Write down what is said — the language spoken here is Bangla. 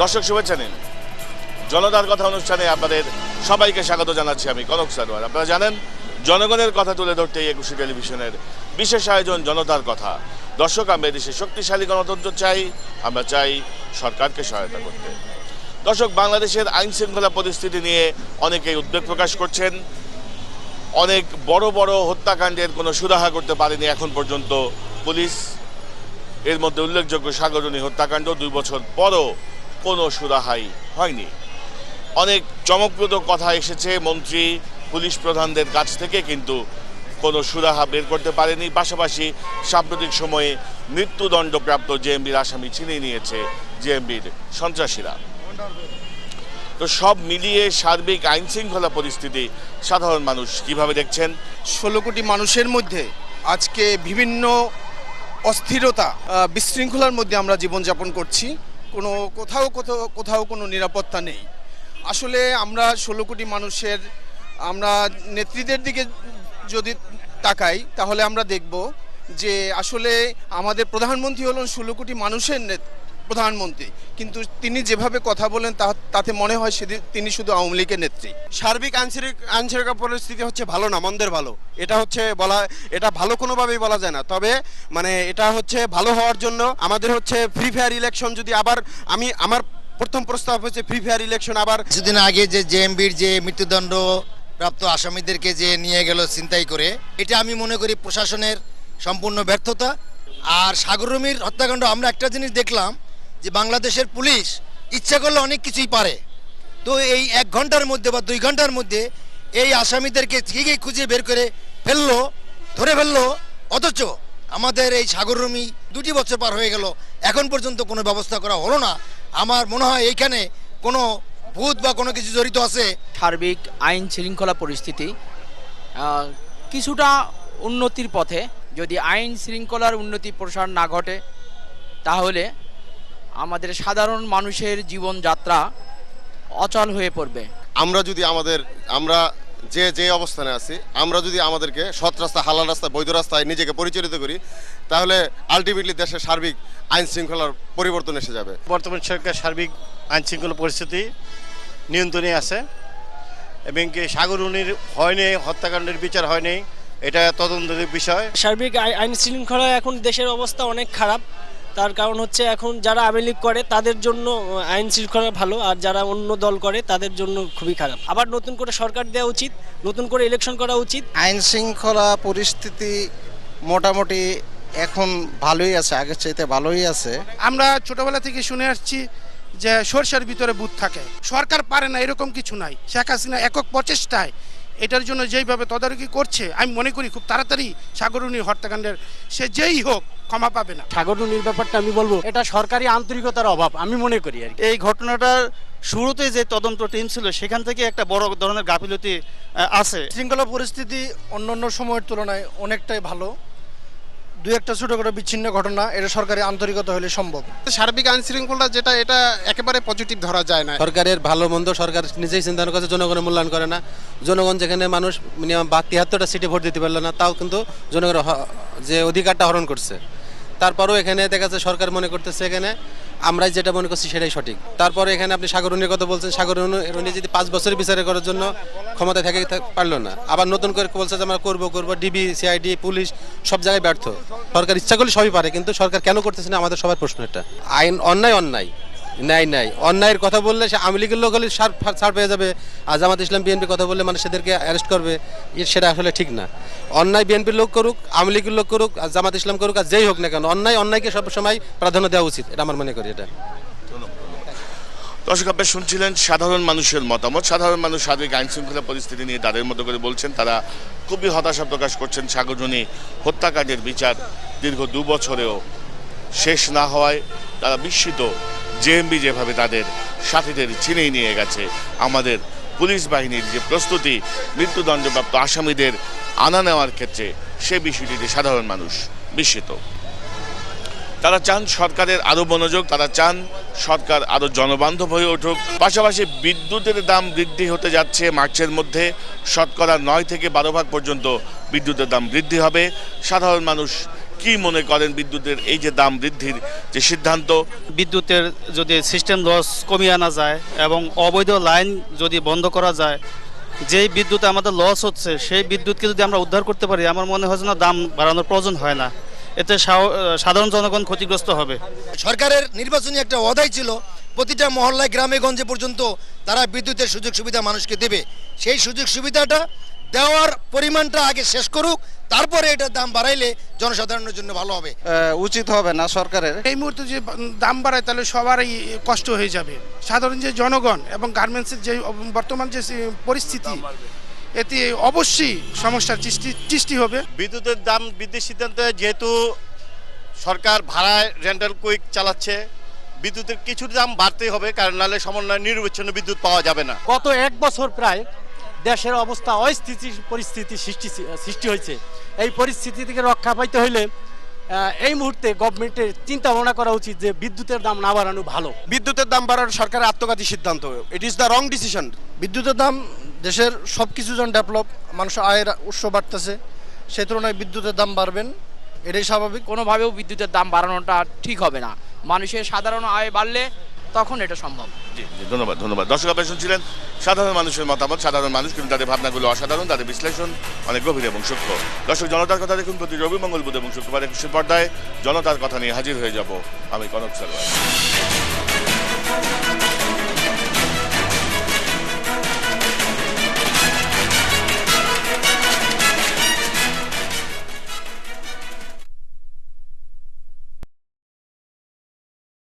দর্শক শুভেচ্ছা নিন। জনতার কথা অনুষ্ঠানে আপনাদের সবাইকে স্বাগত জানাচ্ছি আমি, কনক সারোয়ার। আপনারা জানেন, জনগণের কথা তুলে ধরতে এই একুশে টেলিভিশনের বিশেষ আয়োজন জনতার কথা। দর্শক, আমরা দেশে শক্তিশালী গণতন্ত্র চাই, আমরা চাই সরকারকে সহায়তা করতে। দর্শক, বাংলাদেশের আইন শৃঙ্খলা পরিস্থিতি নিয়ে অনেকেই উদ্বেগ প্রকাশ করছেন। অনেক বড় বড় হত্যাকাণ্ডের কোনো সুরাহা করতে পারেনি এখন পর্যন্ত পুলিশ। এর মধ্যে উল্লেখযোগ্য সাগরণী হত্যাকাণ্ড, দুই বছর পরও কোনো সুরাহাই হয়নি। অনেক চমকপ্রদ কথা এসেছে মন্ত্রী, পুলিশ প্রধানদের কাছ থেকে, কিন্তু কোনো সুরাহা বের করতে পারেনি। পাশাপাশি সাম্প্রতিক সময়ে মৃত্যুদণ্ডপ্রাপ্ত জেএমবির আসামি ছিনিয়ে নিয়েছে জেএমবির সন্ত্রাসীরা। তো সব মিলিয়ে সার্বিক আইন শৃঙ্খলা পরিস্থিতি সাধারণ মানুষ কীভাবে দেখছেন? ষোলো কোটি মানুষের মধ্যে আজকে বিভিন্ন অস্থিরতা বিশৃঙ্খলার মধ্যে আমরা জীবনযাপন করছি। কোনো কোথাও কোথাও কোথাও কোনো নিরাপত্তা নেই। আসলে আমরা ষোলো কোটি মানুষের, আমরা নেত্রীদের দিকে যদি তাকাই, তাহলে আমরা দেখব যে আসলে আমাদের প্রধানমন্ত্রী হলেন ষোলো কোটি মানুষের প্রধানমন্ত্রী। কিন্তু তিনি যেভাবে কথা বলেন তা- তাতে মনে হয় সেদি- তিনি শুধু আওয়ামী লীগের নেত্রী। সার্বিক আইনশৃঙ্খ আইনশৃঙ্খলা পরিস্থিতি হচ্ছে ভালো না মন্দের ভালো। এটা হচ্ছে বলা এটা ভালো কোনোভাবেই বলা যায় না। তবে মানে এটা হচ্ছে ভালো হওয়ার জন্য আমাদের হচ্ছে ফ্রি ফায়ার ইলেকশন যদি আবার আমি আমার প্রথম প্রস্তাব হচ্ছে ফ্রি ফায়ার ইলেকশন আবার কিছুদিন আগে যে জেএমবির যে মৃত্যুদণ্ড প্রাপ্ত আসামিদেরকে যে নিয়ে গেল ছিনতাই করে এটা আমি মনে করি প্রশাসনের সম্পূর্ণ ব্যর্থতা। আর সাগররমির হত্যাকাণ্ড আমরা একটা জিনিস দেখলাম যে বাংলাদেশের পুলিশ ইচ্ছা করলে অনেক কিছুই পারে। তো এই এক ঘণ্টার মধ্যে বা দুই ঘণ্টার মধ্যে এই আসামিদেরকে ঠিকই খুঁজে বের করে ফেলল, ধরে ফেলল। অথচ আমাদের এই সাগররমি দুটি বছর পার হয়ে গেল, এখন পর্যন্ত কোনো ব্যবস্থা করা হলো না। আমার মনে হয় এইখানে কোনো ভূত বা কোনো কিছু জড়িত আছে। সার্বিক আইন শৃঙ্খলা পরিস্থিতি কিছুটা উন্নতির পথে যদি আইন শৃঙ্খলার উন্নতি প্রসার না ঘটে, তাহলে আমাদের সাধারণ মানুষের জীবনযাত্রা অচল হয়ে পড়বে। আমরা যদি আমাদের আমরা যে যে অবস্থানে আছি আমরা যদি আমাদেরকে সৎ রাস্তা হালাল রাস্তা বৈধ রাস্তায় নিজেকে পরিচালিত করি তাহলে আলটিমেটলি দেশের সার্বিক আইন শৃঙ্খলার পরিবর্তন এসে যাবে। বর্তমান সরকার সার্বিক আইন শৃঙ্খলা পরিস্থিতি নিয়ন্ত্রণে আছে এবং কি সাগরুনির হয়নি হত্যাকাণ্ডের বিচার হয়নি এটা তদন্তের বিষয়। সার্বিক আই- আইন শৃঙ্খলা এখন দেশের অবস্থা অনেক খারাপ। তার কারণ হচ্ছে এখন যারা আওয়ামী লীগ করে তাদের জন্য আইন শৃঙ্খলা ভালো আর যারা অন্য দল করে তাদের জন্য খুবই খারাপ। আবার নতুন করে সরকার দেওয়া উচিত নতুন করে ইলেকশন করা উচিত। আইন শৃঙ্খলা পরিস্থিতি মোটামুটি এখন ভালোই আছে আগের চাইতে ভালোই আছে। আমরা ছোটবেলা থেকে শুনে আসছি যে সরষের ভিতরে বুথ থাকে। সরকার পারে না এরকম কিছু নাই। শেখ হাসিনা একক প্রচেষ্টায় এটার জন্য যেইভাবে তদারকি করছে আমি মনে করি খুব তাড়াতাড়ি সাগরণী হত্যাকাণ্ডের সে যেই হোক ক্ষমা পাবে না। সাগরুনির ব্যাপারটা আমি বলব এটা সরকারি আন্তরিকতার অভাব আমি মনে করি আর এই ঘটনাটার শুরুতে যে তদন্ত টিম ছিল সেখান থেকে একটা বড় ধরনের গাফিলতি আছে। শৃঙ্খলা পরিস্থিতি অন্যান্য সময়ের তুলনায় অনেকটাই ভালো। দু একটা ছোটখাটো বিচ্ছিন্ন ঘটনা এটা সরকারের আন্তরিকতা হলে সম্ভব। সার্বিক আইন শৃঙ্খলা যেটা এটা একেবারে পজিটিভ ধরা যায় না। সরকারের ভালো মন্দ সরকার নিজেই চিন্তা করছে জনগণের মূল্যায়ন করে না। জনগণ যেখানে মানুষ মিনিমাম বা তিয়াত্তরটা সিটে ভোট দিতে পারল না তাও কিন্তু জনগণের হ- যে অধিকারটা হরণ করছে। তারপরেও এখানে দেখা যাচ্ছে সরকার মনে করতেছে এখানে আমরাই যেটা মনে করছি সেটাই সঠিক। তারপরে এখানে আপনি সাগরণীর কথা বলছেন সাগর সাগরণী যদি পাঁচ বছর বিচারে করার জন্য ক্ষমতায় থাক- পারল না। আবার নতুন করে বলছে যে আমরা করব করব ডিবি সিআইডি পুলিশ সব জায়গায় ব্যর্থ। সরকার ইচ্ছা করলে সবই পারে, কিন্তু সরকার কেন করতেছে না আমাদের সবার প্রশ্ন এটা। আইন অন্যায় অন্যায়। নাই নাই। অন্যায়ের কথা বললে সে আওয়ামী লীগের লোক হলে ছাড় পেয়ে যাবে। আর জামাত ইসলাম বিএনপি কথা বললে মানে সেদেরকে অ্যারেস্ট করবে। সেটা আসলে ঠিক না। অন্যায় বিএনপির লোক করুক, আওয়ামী লীগের লোক করুক, আর জামাত ইসলাম করুক, আর যেই হোক না কেন, অন্যায় অন্যায়কে সবসময় প্রাধান্য দেওয়া উচিত। এটা আমার মনে করি এটা। দর্শক আপনারা শুনছিলেন সাধারণ মানুষের মতামত। সাধারণ মানুষ সার্বিক আইন শৃঙ্খলা পরিস্থিতি নিয়ে তাদের মতো করে বলছেন। তারা খুবই হতাশা প্রকাশ করছেন সাগরজনী হত্যাকাণ্ডের বিচার দীর্ঘ দু বছরেও শেষ না হওয়ায়। তারা বিস্মিত জেএমবি যেভাবে তাদের সাথীদের ছিনিয়ে নিয়ে গেছে, আমাদের পুলিশ বাহিনীর যে প্রস্তুতি, মৃত্যুদণ্ডপ্রাপ্ত আসামিদের আনা নেওয়ার ক্ষেত্রে সে বিষয়টিতে সাধারণ মানুষ বিস্মিত। তারা চান সরকারের আরও মনোযোগ, তারা চান সরকার আরও জনবান্ধব হয়ে উঠুক। পাশাপাশি বিদ্যুতের দাম বৃদ্ধি হতে যাচ্ছে, মার্চের মধ্যে শতকরা নয় থেকে বারো ভাগ পর্যন্ত বিদ্যুতের দাম বৃদ্ধি হবে। সাধারণ মানুষ কি মনে করেন বিদ্যুতের এই যে দাম বৃদ্ধির যে সিদ্ধান্ত? বিদ্যুতের যদি সিস্টেম লস কমিয়ে আনা যায় এবং অবৈধ লাইন যদি বন্ধ করা যায় যেই বিদ্যুতে আমাদের লস হচ্ছে সেই বিদ্যুৎকে যদি আমরা উদ্ধার করতে পারি আমার মনে হয় যেন দাম বাড়ানোর প্রয়োজন হয় না। এতে সাধারণ জনগণ ক্ষতিগ্রস্ত হবে। সরকারের নির্বাচনী একটা অদায় ছিল প্রতিটা মহল্লায় গ্রামে গঞ্জে পর্যন্ত তারা বিদ্যুতের সুযোগ সুবিধা মানুষকে দেবে। সেই সুযোগ সুবিধাটা দেওয়ার পরিমাণটা আগে শেষ করুক তারপরে এটার দাম বাড়াইলে জনসাধারণের জন্য ভালো হবে। উচিত হবে না সরকারের? এই মুহূর্তে যে দাম বাড়ায় তাহলে সবারই কষ্ট হয়ে যাবে। সাধারণ যে জনগণ এবং গার্মেন্টসের যে বর্তমান যে পরিস্থিতি এতে অবশ্যই সমস্যার সৃষ্টি সৃষ্টি হবে। বিদ্যুতের দাম বৃদ্ধির সিদ্ধান্তে যেহেতু সরকার ভাড়ায় রেন্টাল কুইক চালাচ্ছে বিদ্যুতের কিছু দাম বাড়তেই হবে কারণ নাহলে সমন্বয় নির্বিচ্ছিন্ন বিদ্যুৎ পাওয়া যাবে না। গত এক বছর প্রায় দেশের অবস্থা অস্থিতি পরিস্থিতি সৃষ্টি সৃষ্টি হয়েছে। এই পরিস্থিতি থেকে রক্ষা পাইতে হইলে এই মুহূর্তে গভর্নমেন্টের চিন্তা ভাবনা করা উচিত যে বিদ্যুতের দাম না বাড়ানো ভালো। বিদ্যুতের দাম বাড়ার সরকারের আত্মঘাতী সিদ্ধান্ত। It is the wrong decision বিদ্যুতের দাম দেশের সব কিছু যেন ডেভেলপ মানুষের আয়ের উৎস বাড়তেছে সেই তুলনায় বিদ্যুতের দাম বাড়বেন এটাই স্বাভাবিক। কোনোভাবেও বিদ্যুতের দাম বাড়ানোটা ঠিক হবে না। মানুষের সাধারণ আয় বাড়লে তখন এটা সম্ভব। জি জি, ধন্যবাদ ধন্যবাদ। দর্শক আপনারা শুনছিলেন সাধারণ মানুষের মতামত সাধারণ মানুষ কিন্তু তাদের ভাবনাগুলো অসাধারণ তাদের বিশ্লেষণ অনেক গভীর এবং সূক্ষ্ম। দর্শক জনতার কথা দেখুন প্রতি রবি মঙ্গল বুধ এবং শুক্রবার একুশের পর্দায়। জনতার কথা নিয়ে হাজির হয়ে যাব আমি কনক সালওয়ার